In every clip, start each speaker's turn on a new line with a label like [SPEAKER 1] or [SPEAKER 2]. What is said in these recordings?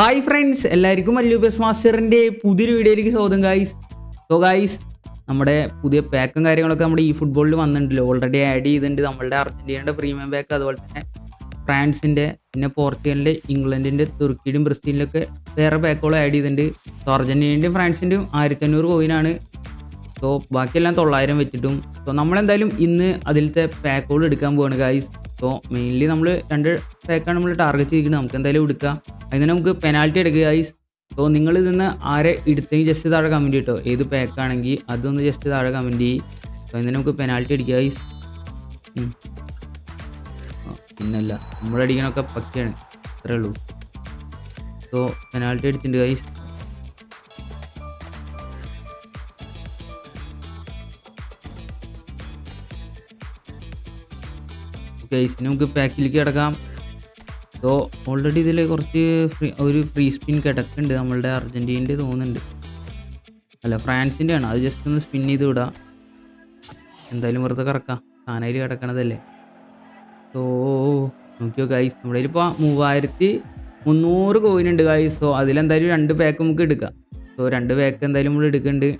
[SPEAKER 1] Hi friends എല്ലാവർക്കും മല്ലൂബസ് മാസ്റ്ററിന്റെ പുതിയൊരു വീഡിയോയിലേക്ക് സ്വാഗതം ഗായ്സ് സോ ഗായ്സ് നമ്മുടെ പുതിയ പാക്കും കാര്യങ്ങളൊക്കെ നമ്മുടെ ഈ ഫുട്ബോളിൽ വന്നിട്ടുണ്ടല്ലോ. ഓൾറെഡി ആഡ് ചെയ്തിട്ടുണ്ട്. നമ്മളുടെ അർജന്റീനയുടെ പ്രീമിയം പാക്ക് അതുപോലെ തന്നെ ഫ്രാൻസിന്റെ പിന്നെ പോർച്ചുഗലിന്റെ ഇംഗ്ലണ്ടിന്റെ തുർക്കിയുടെയും ബ്രസീലിലൊക്കെ വേറെ പാക്കുകളും ആഡ് ചെയ്തിട്ടുണ്ട്. സോ അർജന്റീനയുടെയും ഫ്രാൻസിന്റെയും ആയിരത്തി അഞ്ഞൂറ് കോയിനാണ്. സോ ബാക്കിയെല്ലാം തൊള്ളായിരം വെച്ചിട്ടും. സോ നമ്മളെന്തായാലും ഇന്ന് അതിലത്തെ പാക്കുകൾ എടുക്കാൻ പോവാണ് ഗായ്സ് സോ മെയിൻലി നമ്മൾ രണ്ട് പാക്കാണ് നമ്മൾ ടാർഗറ്റ് ചെയ്തിരിക്കുന്നത്. നമുക്ക് എന്തായാലും എടുക്കാം. അതിന് നമുക്ക് പെനാൽറ്റി എടുക്കുക ഗൈസ് സോ നിങ്ങൾ ഇതിന്ന് ആരെ എടുത്തെങ്കിൽ ജസ്റ്റ് താഴെ കമന്റ് കിട്ടോ ഏത് പാക്കാണെങ്കിൽ അതൊന്ന് ജസ്റ്റ് താഴെ കമന്റ് ചെയ്യും. സോ അതിന് നമുക്ക് പെനാൽറ്റി അടിക്കുക ഗൈസ് പിന്നല്ല നമ്മളടിക്കണമൊക്കെ പക്കയാണ്. അത്രേ ഉള്ളൂ. സോ പെനാൽറ്റി അടിച്ചിട്ടുണ്ട് ഗൈസ് ഗൈസിന് നമുക്ക് പാക്കിലേക്ക് കിടക്കാം. സോ ഓൾറെഡി ഇതിൽ കുറച്ച് ഫ്രീ ഒരു ഫ്രീ സ്പിൻ കിടക്കുന്നുണ്ട് നമ്മളുടെ അർജന്റീനന്റെ തോന്നുന്നുണ്ട്. അല്ല ഫ്രാൻസിന്റെ ആണ് അത് ജസ്റ്റ് ഒന്ന് സ്പിൻ ചെയ്ത് വിടാം. എന്തായാലും വെറുതെ കറക്കാം. സ്ഥാനയിൽ കിടക്കണതല്ലേ. സോ നോക്കിയോ ഗൈസ് നമ്മുടെ ഇപ്പോൾ മൂവായിരത്തി മുന്നൂറ് കോയിൻ ഉണ്ട് ഗൈസ് സോ അതിലെന്തായാലും രണ്ട് പാക്ക് നമുക്ക് എടുക്കാം. സോ രണ്ട് പാക്ക് എന്തായാലും നമ്മൾ എടുക്കുന്നുണ്ട്.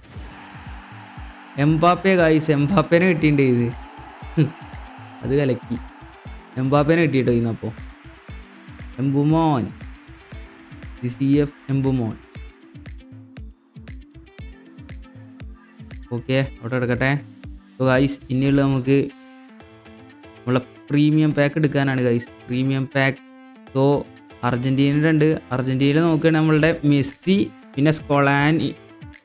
[SPEAKER 1] എംബാപ്പെ ഗൈസ് എംബാപ്പേനെ കിട്ടിയിട്ടുണ്ട് ഇത്. അത് കലക്കി. എംബാപ്പേനെ കിട്ടിയിട്ടോ ഇന്നപ്പോൾ Mbeumo the C F Mbeumo okay അവിടെ എടുക്കട്ടെ അപ്പോൾ ഗൈസ് ഇനിയുള്ള നമുക്ക് നമ്മളെ പ്രീമിയം പാക്ക് എടുക്കാനാണ് ഗൈസ് പ്രീമിയം പാക്ക് സോ അർജന്റീനയുടെ ഉണ്ട്. അർജന്റീനയിൽ നോക്കുകയാണെങ്കിൽ നമ്മളുടെ മെസ്സി പിന്നെ സ്കൊളാനി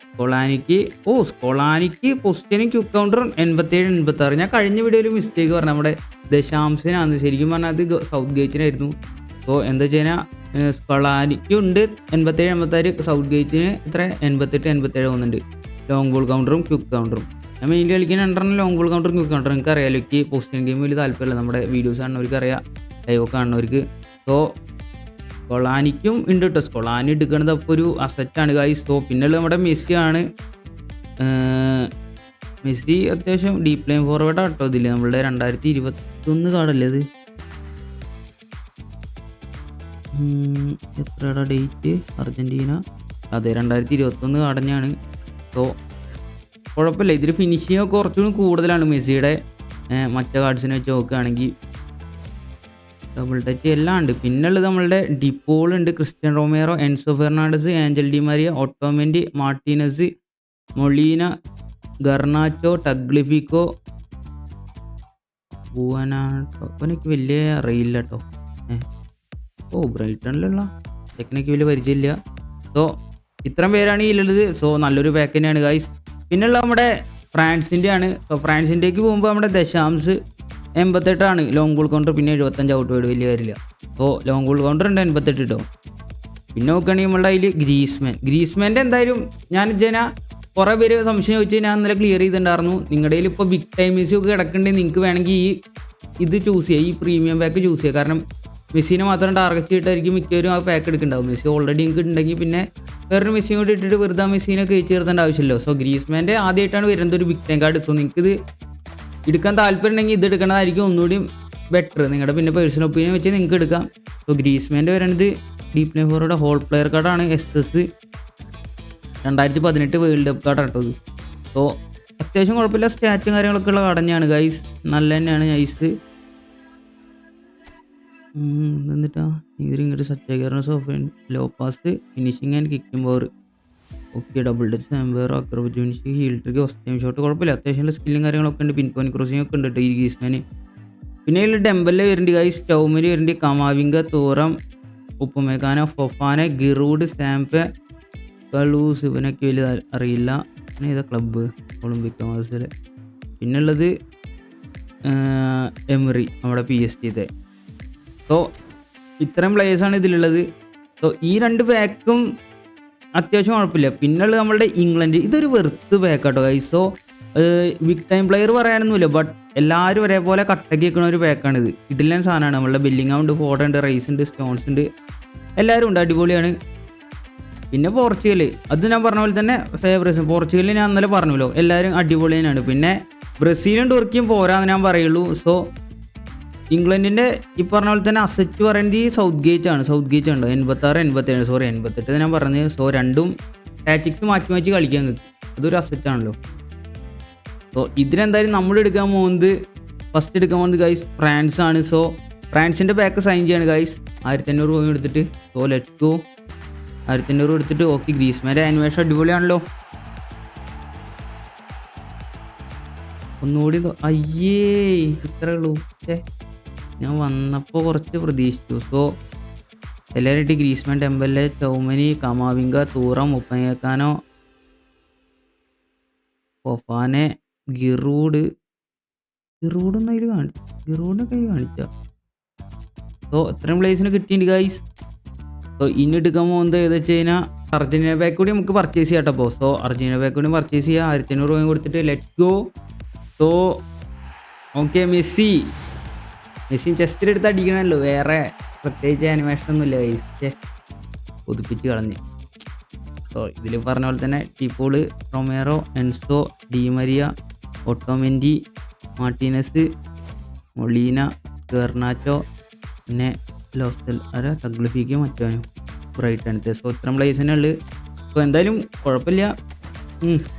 [SPEAKER 1] സ്കൊളാനിക്ക് ഓ സ്കൊളാനിക്ക് പൊസ്റ്റനും ക്യൂ കൗണ്ടറും എൺപത്തേഴ് എൺപത്തി ആറ് ഞാൻ കഴിഞ്ഞ വീഡിയോയിൽ മിസ്റ്റേക്ക് പറഞ്ഞു നമ്മുടെ ദശാംശനാണ് ശരിക്കും പറഞ്ഞാൽ അത് സൗത്ത് ഗേറ്റിനായിരുന്നു. സോ എന്താ വെച്ച് കഴിഞ്ഞാൽ സ്കൊളാനിക്ക് ഉണ്ട് എൺപത്തേഴ് എൺപത്താറ് സൗത്ത് ഗേറ്റിന് ഇത്ര എൺപത്തെട്ട് എൺപത്തേഴ് പോകുന്നുണ്ട് ലോങ് ബോൾ കൗണ്ടറും ക്യുക്ക് കൗണ്ടറും ഞാൻ മെയിൻലി കളിക്കുന്ന രണ്ടെണ്ണം ലോങ് ബോൾ കൗണ്ടറും ക്യുക്ക് കൗണ്ടറും എനിക്ക് അറിയാമല്ലോ എനിക്ക് പോസ്റ്റിംഗ് ഗെയിം വലിയ താല്പര്യമില്ല. നമ്മുടെ വീഡിയോസ് കാണുന്നവർക്ക് അറിയാം ലൈവ് കാണുന്നവർക്ക്. സോ സ്കൊളാനിക്കും ഉണ്ട് കേട്ടോ. സ്കൊളാനി എടുക്കുന്നത് അപ്പോൾ ഒരു അസറ്റാണ് ഗൈസ് സോ പിന്നെ നമ്മുടെ മെസ്സി ആണ് മെസ്സി അത്യാവശ്യം ഡീപ് ലൈൻ ഫോർവേഡാണ് കേട്ടോ ഇതിൽ നമ്മളുടെ രണ്ടായിരത്തി ഇരുപത്തൊന്ന് കാർഡല്ലേ ഇത്? ഉം, എത്രയുടെ ഡേറ്റ് അർജന്റീന അതെ രണ്ടായിരത്തി ഇരുപത്തൊന്ന് കടഞ്ഞാണ് സോ കുഴപ്പമില്ല ഇതിൽ ഫിനിഷിങ് ഒക്കെ കുറച്ചുകൂടി കൂടുതലാണ് മെസ്സിയുടെ മറ്റേ കാർഡ്സിനെ വെച്ച് നോക്കുകയാണെങ്കിൽ ഡബിൾ ടച്ച് എല്ലാം ഉണ്ട്. പിന്നുള്ളത് നമ്മളുടെ ഡിപ്പോൾ ഉണ്ട് Cristian Romero Enzo Fernandez Angel Di Maria Otamendi Martinez Molina Garnacho Tagliafico. Buonanotte അവനൊക്കെ വലിയ അറിയില്ല കേട്ടോ ഓ ബ്രൈറ്റണിലുള്ള ചെക്കനൊക്കെ വലിയ പരിചയമില്ല. സോ ഇത്രയും പേരാണ് ഇതിലുള്ളത് സോ നല്ലൊരു പാക്ക് തന്നെയാണ് ഗൈസ് പിന്നെയുള്ള നമ്മുടെ ഫ്രാൻസിന്റെ ആണ് സോ ഫ്രാൻസിന്റെക്ക് പോകുമ്പോൾ നമ്മുടെ ദശാംശ് എൺപത്തെട്ടാണ്. ലോങ് ഗോൾ കൗണ്ടർ പിന്നെ എഴുപത്തഞ്ച് ഔട്ട് വേർഡ് വലിയ കാര്യമില്ല. സോ ലോങ് ഗോൾ കൗണ്ടർ ഉണ്ട് എൺപത്തെട്ട് കേട്ടോ പിന്നെ നോക്കുകയാണെങ്കിൽ നമ്മളുടെ അതിൽ ഗ്രീസ്മാൻ. ഗ്രീസ്മാന്റെ എന്തായാലും ഞാൻ ജന കുറേ പേര് സംശയം ചോദിച്ചാൽ ഞാൻ ഇന്നലെ ക്ലിയർ ചെയ്തിട്ടുണ്ടായിരുന്നു. നിങ്ങളുടെ കയ്യിൽ ഇപ്പോൾ ബിഗ് ടൈമീസ് ഒക്കെ കിടക്കുന്നുണ്ടെങ്കിൽ നിങ്ങൾക്ക് വേണമെങ്കിൽ ഈ ഇത് ചൂസ് ചെയ്യുക ഈ പ്രീമിയം പാക്ക് ചൂസ് ചെയ്യുക കാരണം മെസ്സിനെ മാത്രം ടാർഗറ്റ് ചെയ്തിട്ടായിരിക്കും മിക്കവരും ആ പാക്ക് എടുക്കുന്നുണ്ടാവും മെസ്സി ഓൾറെഡി എനിക്ക് ഉണ്ടെങ്കിൽ പിന്നെ വേറൊരു മെസ്സിയും കൂടി ഇട്ടിട്ട് വെറുതെ ആ മെസ്സിനെ കയറ്റി ചേർത്തേണ്ട ആവശ്യമില്ലല്ലോ. സോ ഗ്രീസ്മാന്റെ ആദ്യമായിട്ടാണ് വരുന്നത് ഒരു ബിഗ് ടൈം കാർഡ് സോ നിങ്ങൾക്ക് ഇത് എടുക്കാൻ താല്പര്യം ഉണ്ടെങ്കിൽ ഇത് എടുക്കണതായിരിക്കും ഒന്നുകൂടി ബെറ്റർ നിങ്ങളുടെ പിന്നെ പേഴ്സണൽ ഒപ്പീനിയൻ വെച്ച് നിങ്ങൾക്ക് എടുക്കാം. സോ ഗ്രീസ്മാന്റെ വരുന്നത് ഡീപ് നെഹ്റോയുടെ ഹോൾ പ്ലെയർ കാർഡാണ് എസ് എസ് രണ്ടായിരത്തി പതിനെട്ട് വേൾഡ് കപ്പ് കാർഡ് കേട്ടോ സോ അത്യാവശ്യം കുഴപ്പമില്ല. സ്റ്റാറ്റും കാര്യങ്ങളൊക്കെ ഉള്ള തന്നെയാണ് ഗൈസ് നല്ല തന്നെയാണ് ഐസ് എന്നിട്ടാ ഇതിൽ ഇങ്ങോട്ട് സത്യാകരണ sofa low pass finishing and kicking power okay double touch Samper finish heel trick first shot കുഴപ്പമില്ല. അത്യാവശ്യം സ്കില്ലും കാര്യങ്ങളൊക്കെ ഉണ്ട്. പിൻ പോയിന്റ് ക്രോസിംഗ് ഒക്കെ ഉണ്ട് ഈ ഗീസ്മാൻ പിന്നെ ഇതിൽ ഡെമ്പലിൽ വരുന്നുണ്ട് ഗൈസ് സ്റ്റൗമിൽ വരുന്നുണ്ട് കമാവിങ്ക തോറം ഉപ്പുമേക്കാന ഫൊഫാന ഗിറൂഡ് സാംപ് കളൂസ് ഇവനൊക്കെ വലിയ അറിയില്ല. പിന്നെ ഇതാ ക്ലബ്ബ് ഒളിമ്പിക് മാസിൽ പിന്നെ ഉള്ളത് എമറി നമ്മുടെ പി എസ് ടിത്തെ സോ ഇത്രയും പ്ലേയേഴ്സാണ് ഇതിലുള്ളത്. സോ ഈ രണ്ട് പാക്കും അത്യാവശ്യം കുഴപ്പമില്ല. പിന്നുള്ളത് നമ്മളുടെ ഇംഗ്ലണ്ട്. ഇതൊരു വെറുത്ത് പാക്കാട്ടോ guy so big time player പറയാനൊന്നുമില്ല. ബട്ട് എല്ലാവരും ഒരേപോലെ കട്ടക്കി വെക്കുന്ന ഒരു പാക്കാണിത് ഇതിലെ സാധനമാണ്. നമ്മളുടെ ബില്ലിംഗ് ഉണ്ട് ഫോട്ടോ ഉണ്ട് റൈസ് ഉണ്ട് സ്റ്റോൺസ് ഉണ്ട്. എല്ലാവരും ഉണ്ട്. അടിപൊളിയാണ്. പിന്നെ പോർച്ചുഗൽ. അത് ഞാൻ പറഞ്ഞ പോലെ തന്നെ ഫേവറേറ്റ്സ് പോർച്ചുഗൽ ഞാൻ ഇന്നലെ പറഞ്ഞല്ലോ. എല്ലാവരും അടിപൊളി തന്നെയാണ് പിന്നെ ബ്രസീലും തുർക്കിയും പോരാന്ന് ഞാൻ പറയുള്ളൂ. സോ ഇംഗ്ലണ്ടിന്റെ ഈ പറഞ്ഞ പോലെ തന്നെ അസറ്റ് പറയുന്നത് ഈ സൗത്ത് ഗേറ്റ് ആണ്. സൗത്ത് ഗേറ്റ് ഉണ്ട് എൺപത്താറ് എൺപത്തേഴ് സോറി എൺപത്തെട്ട് ഞാൻ പറഞ്ഞത്. സോ രണ്ടും ടാറ്റിക്സ് മാറ്റി മാറ്റി കളിക്കാൻ കിട്ടും അതൊരു അസറ്റ് ആണല്ലോ. സോ ഇതിനെന്തായാലും നമ്മൾ എടുക്കാൻ പോകുന്നത് ഫസ്റ്റ് എടുക്കാൻ പോകുന്നത് ഗൈസ് ഫ്രാൻസ് ആണ്. സോ ഫ്രാൻസിന്റെ ബാക്ക് സൈൻ ചെയ്യാണ് ഗൈസ് ആയിരത്തി അഞ്ഞൂറ് പോയി എടുത്തിട്ട്. സോ ലെറ്റ് ഗോ ആയിരത്തി അഞ്ഞൂറ് എടുത്തിട്ട്. ഓക്കെ ഗ്രീസ്മാന്റെ ആനിമേഷൻ അടിപൊളിയാണല്ലോ. ഒന്നുകൂടി അയ്യേ ഇത്രേ ഉള്ളൂ. ഞാൻ വന്നപ്പോൾ കുറച്ച് പ്രതീക്ഷിച്ചു. സോ എല്ലാവരും ഗ്രീസ്മൻ ടെമ്പലിലെ ചൗമനി കമാവിങ്ക തൂറ മുപ്പങ്ങേക്കാനോ ഒഫാനെ ഗിറൂഡ്. ഗിറൂഡൊന്നും അതിൽ കാണി ഗിറൂഡിനൊക്കെ അതിൽ കാണിച്ച. സോ ഇത്രയും പ്ലേസിന് കിട്ടിയിട്ടുണ്ട് ഗൈസ് സോ ഇനി എടുക്കാൻ പോകുന്നത് ഏതാ വെച്ച് കഴിഞ്ഞാൽ അർജന്റീന ബാക്ക് കൂടി നമുക്ക് പർച്ചേസ് ചെയ്യാം കേട്ടോ സോ അർജന്റീന ബാക്ക് കൂടി പർച്ചേസ് ചെയ്യുക ആയിരത്തി അഞ്ഞൂറ് രൂപയും കൊടുത്തിട്ട് let go so okay Messi. Messi ചെസ്റ്റിൽ എടുത്ത് അടിക്കണമല്ലോ വേറെ പ്രത്യേകിച്ച് അനിമേഷൻ ഒന്നുമില്ല. വേസ്റ്റ്. പുതുപ്പിച്ച് കളഞ്ഞു. സോ ഇതിൽ പറഞ്ഞ പോലെ തന്നെ De Paul Romero Enzo Di Maria Otamendi Martinez Molina Garnacho പിന്നെ ലോസ്റ്റൽ ആരാ? ടഗ്ലിഫിക്ക് മറ്റോനും ബ്രൈറ്റണത്തെ സോ ഇത്രയും ഉള്ളു. സോ എന്തായാലും കുഴപ്പമില്ല.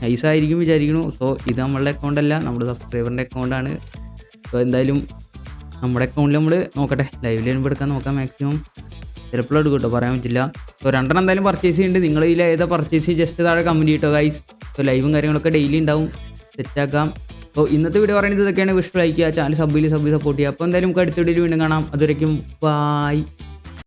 [SPEAKER 1] നൈസ് ആയിരിക്കും വിചാരിക്കണു സോ ഇത് നമ്മളുടെ അക്കൗണ്ടല്ല നമ്മുടെ സബ്സ്ക്രൈബറിന്റെ അക്കൗണ്ടാണ് സോ എന്തായാലും നമ്മുടെ അക്കൗണ്ടിൽ നമ്മൾ നോക്കട്ടെ. ലൈവിൽ വരുമ്പോൾ എടുക്കാൻ നോക്കാം മാക്സിമം ചിലപ്പോൾ എടുക്കും കേട്ടോ പറയാൻ പറ്റില്ല. സോ രണ്ടെണ്ണം എന്തായാലും പർച്ചേസ് ചെയ്യുന്നുണ്ട് നിങ്ങൾ ഇതിൽ ഏതാ പർച്ചേസ് ജസ്റ്റ് താഴെ കമന്റ് ചെയ്യട്ടോ ഗൈസ് സോ ലൈവും കാര്യങ്ങളൊക്കെ ഡെയിലി ഉണ്ടാവും സെറ്റാക്കാം സോ ഇന്നത്തെ വീഡിയോ പറയുന്നത് ഇതൊക്കെയാണ്. വിഷ് ലൈക്ക് ചെയ്യുക. ചാനൽ സബ്ബിൽ സബ്ബിൽ സപ്പോർട്ട് ചെയ്യുക. അപ്പോൾ എന്തായാലും നമുക്ക് അടുത്ത വീഡിയോയിൽ വീണ്ടും കാണാം. അതുവരയ്ക്കും ബായ്